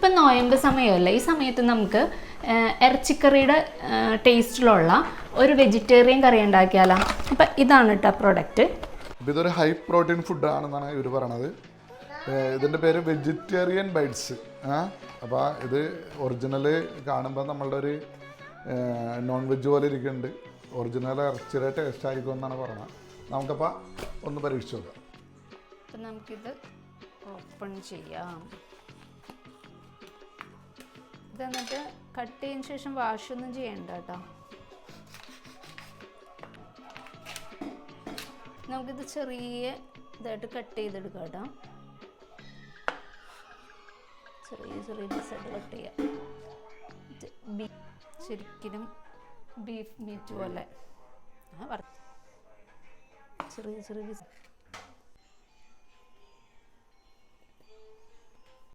ഇപ്പം നോയമ്പ് സമയമല്ല? ഈ സമയത്ത് നമുക്ക് ഇറച്ചിക്കറിയുടെ ടേസ്റ്റിലുള്ള ഒരു വെജിറ്റേറിയൻ കറി ഉണ്ടാക്കിയാലോ? അപ്പം ഇതാണ് കേട്ടോ പ്രോഡക്റ്റ് അപ്പോൾ ഇതൊരു ഹൈ പ്രോട്ടീൻ ഫുഡ് ആണെന്നാണ് ഇവർ പറയണത്. ഇതിന്റെ പേര് വെജിറ്റേറിയൻ ബൈറ്റ്സ് ആ അപ്പോൾ ഇത് ഒറിജിനൽ കാണുമ്പോൾ നമ്മളുടെ ഒരു നോൺ വെജ് പോലെ ഇരിക്കുന്നുണ്ട്. ഒറിജിനൽ ഇറച്ചിയുടെ ടേസ്റ്റ് ആയിരിക്കും എന്നാണ് പറയുന്നത് നമുക്കപ്പോൾ ഒന്ന് പരീക്ഷിച്ചു നോക്കാം. നമുക്കിത് ഓപ്പൺ ചെയ്യാം. ഇത് എന്നിട്ട് കട്ട് ചെയ്യുന്ന ശേഷം വാഷ് ഒന്നും ചെയ്യണ്ട കേട്ടോ നമുക്കിത് ചെറിയ ഇതായിട്ട് കട്ട് ചെയ്തെടുക്കാം കേട്ടോ ചെറിയ ചെറിയ പീസായിട്ട് കട്ട് ചെയ്യാം. ശരിക്കും ബീഫ് മീറ്റ് പോലെ. ചെറിയ ചെറിയ പീസ്